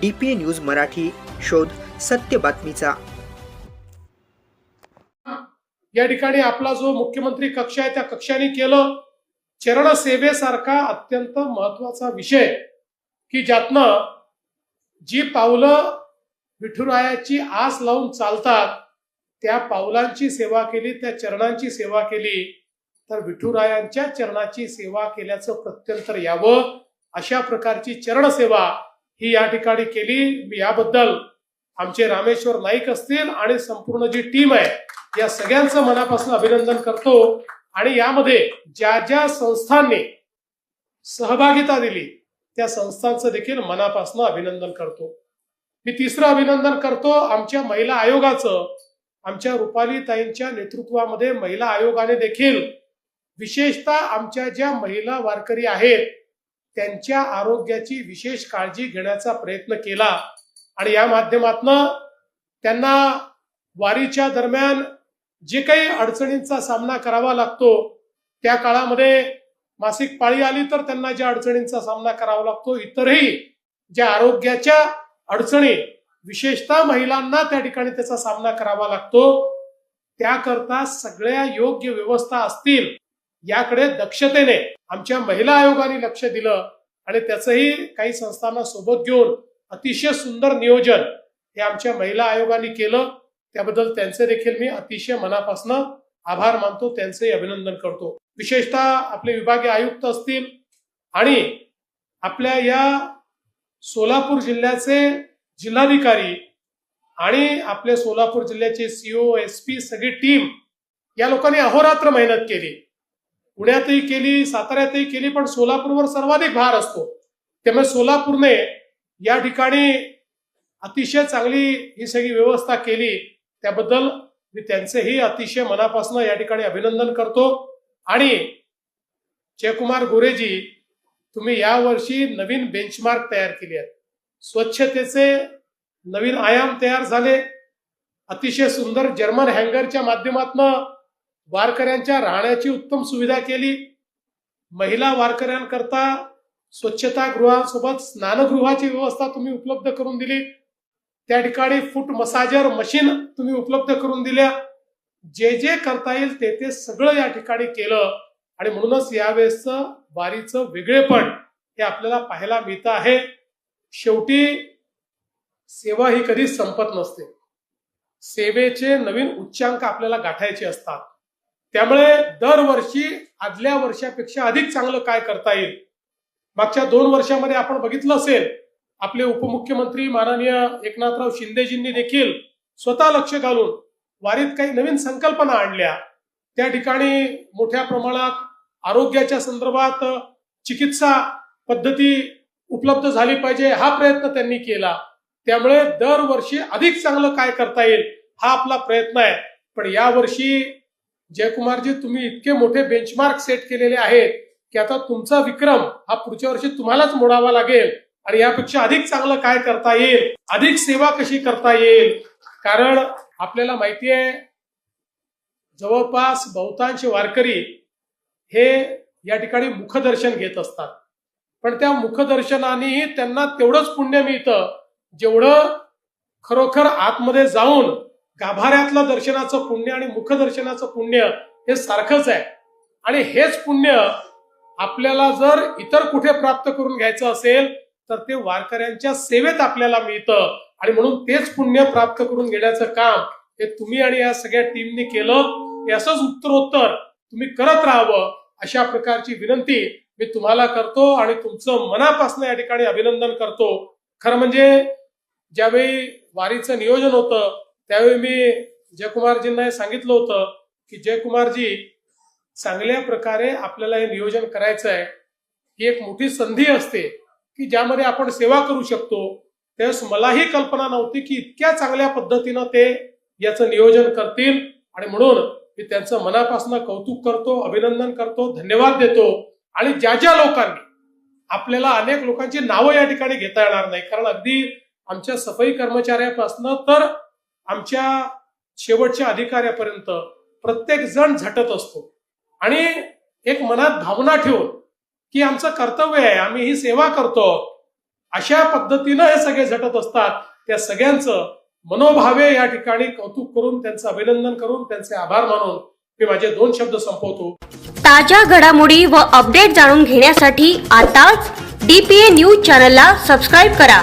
DP news Marathi शोध सत्य बातमीचा. या ठिकाणी आपला जो मुख्यमंत्री कक्ष आहे त्या कक्षाने केलं. चरण सेवेसारखा अत्यंत महत्त्वाचा विषय की ज्यातनं जी पावलं विठुरायाची आस लावून चालतात त्या पावलांची सेवा केली त्या चरणांची सेवा केली तर विठुरायांच्या चरणाची सेवा केल्याचं प्रत्यंतर यावं. अशा प्रकारची चरणसेवा ही या ठिकाणी केली. मी याबद्दल आमचे रामेश्वर नाईक असतील आणि संपूर्ण जी टीम आहे या सगळ्यांचं मनापासून अभिनंदन करतो. आणि यामध्ये ज्या ज्या संस्थांनी सहभागिता दिली त्या संस्थांचं देखील मनापासून अभिनंदन करतो. मी तिसरं अभिनंदन करतो आमच्या महिला आयोगाचं. आमच्या रुपाली ताईंच्या नेतृत्वामध्ये महिला आयोगाने देखील विशेषतः आमच्या ज्या महिला वारकरी आहेत त्यांच्या आरोग्याची विशेष काळजी घेण्याचा प्रयत्न केला. आणि या माध्यमातनं त्यांना वारीच्या दरम्यान जे काही अडचणींचा सामना करावा लागतो त्या काळामध्ये मासिक पाळी आली तर त्यांना ज्या अडचणींचा सामना करावा लागतो इतरही ज्या आरोग्याच्या अडचणी विशेषतः महिलांना त्या ठिकाणी त्याचा सामना करावा लागतो त्याकरता सगळ्या योग्य व्यवस्था असतील याकडे दक्षतेने आमच्या महिला आयोगाने लक्ष दिलं आणि त्याचंही काही संस्थांना सोबत घेऊन अतिशय सुंदर नियोजन हे आमच्या महिला आयोगाने केलं. त्याबद्दल त्यांचे देखील मी अतिशय मनापासून आभार मानतो. त्यांचंही अभिनंदन करतो. विशेषतः आपले विभागीय आयुक्त असतील आणि आपल्या या सोलापूर जिल्ह्याचे जिल्हाधिकारी आणि आपले सोलापूर जिल्ह्याचे सीओ एस पी सगळी टीम या लोकांनी अहोरात्र मेहनत केली. पुण्यातही केली साताऱ्यातही केली पण सोलापूरवर सर्वाधिक भार असतो. त्यामुळे सोलापूरने या ठिकाणी अतिशय चांगली ही सगळी व्यवस्था केली. त्याबद्दल मी त्यांचेही अतिशय मनापासून या ठिकाणी अभिनंदन करतो. आणि जयकुमार गोरेजी तुम्ही यावर्षी नवीन बेंचमार्क तयार केले आहेत. स्वच्छतेचे नवीन आयाम तयार झाले. अतिशय सुंदर जर्मन हँगरच्या माध्यमातून वारकऱ्यांच्या राहण्याची उत्तम सुविधा केली. महिला वारकऱ्यांकरता स्वच्छता गृहांसोबत स्नानगृहाची व्यवस्था तुम्ही उपलब्ध करून दिली. त्या ठिकाणी फूट मसाजर मशीन तुम्ही उपलब्ध करून दिल्या. जे जे करता येईल ते ते सगळं या ठिकाणी केलं. आणि म्हणूनच यावेळेसचं वारीचं वेगळेपण हे आपल्याला पाहायला मिळतं आहे. शेवटी सेवा ही कधीच संपत नसते. सेवेचे नवीन उच्चांक आपल्याला गाठायचे असतात. त्यामुळे दरवर्षी आदल्या वर्षापेक्षा अधिक चांगलं काय करता येईल? मागच्या दोन वर्षामध्ये आपण बघितलं असेल आपले उपमुख्यमंत्री माननीय एकनाथराव शिंदेजींनी देखील स्वतः लक्ष घालून वारीत काही नवीन संकल्पना आणल्या. त्या ठिकाणी मोठ्या प्रमाणात आरोग्याच्या संदर्भात चिकित्सा पद्धती उपलब्ध झाली पाहिजे हा प्रयत्न त्यांनी केला. त्यामुळे दरवर्षी अधिक चांगलं काय करता येईल हा आपला प्रयत्न आहे. पण यावर्षी जयकुमारजी तुम्ही इतके मोठे बेंचमार्क सेट केलेले आहेत की आता तुमचा विक्रम हा पुढच्या वर्षी तुम्हालाच मोडावा लागेल. आणि यापेक्षा अधिक चांगलं काय करता येईल? अधिक सेवा कशी करता येईल? कारण आपल्याला माहिती आहे जवळपास बहुतांश वारकरी हे या ठिकाणी मुखदर्शन घेत असतात. पण त्या मुखदर्शनानेही त्यांना तेवढंच पुण्य मिळतं जेवढं खरोखर आतमध्ये जाऊन गाभाऱ्यातलं दर्शनाचं पुण्य आणि मुखदर्शनाचं पुण्य हे सारखंच आहे. आणि हेच पुण्य आपल्याला जर इतर कुठे प्राप्त करून घ्यायचं असेल तर ते वारकऱ्यांच्या सेवेत आपल्याला मिळतं. आणि म्हणून तेच पुण्य प्राप्त करून घेण्याचं काम हे तुम्ही आणि या सगळ्या टीमने केलं हे असंच उत्तरोत्तर तुम्ही करत राहावं अशा प्रकारची विनंती मी तुम्हाला करतो आणि तुमचं मनापासून या ठिकाणी अभिनंदन करतो. खरं म्हणजे ज्यावेळी वारीचं नियोजन होतं त्यावेळी मी जयकुमारजींना हे सांगितलं होतं की जयकुमारजी चांगल्या प्रकारे आपल्याला हे नियोजन करायचं आहे. ही एक मोठी संधी असते की ज्यामध्ये आपण सेवा करू शकतो. त्यावेळेस मलाही कल्पना नव्हती की इतक्या चांगल्या पद्धतीनं ते याचं नियोजन करतील. आणि म्हणून मी त्यांचं मनापासून कौतुक करतो अभिनंदन करतो धन्यवाद देतो. आणि ज्या ज्या लोकांनी आपल्याला अनेक लोकांची नावं या ठिकाणी घेता येणार नाही. कारण अगदी आमच्या सफाई कर्मचाऱ्यापासून तर आमच्या शेवटच्या अधिकाऱ्यापर्यंत प्रत्येक जण झटत असतो. आणि एक मनात भावना ठेवून की आमचं कर्तव्य आहे आम्ही ही सेवा करतो. अशा पद्धतीनं हे सगळे झटत असतात. त्या सगळ्यांचं मनोभावे या ठिकाणी कौतुक करून त्यांचं अभिनंदन करून त्यांचे आभार मानून मी माझे दोन शब्द संपवतो. ताज्या घडामोडी व अपडेट जाणून घेण्यासाठी आताच डीपीए न्यूज चॅनलला सबस्क्राईब करा.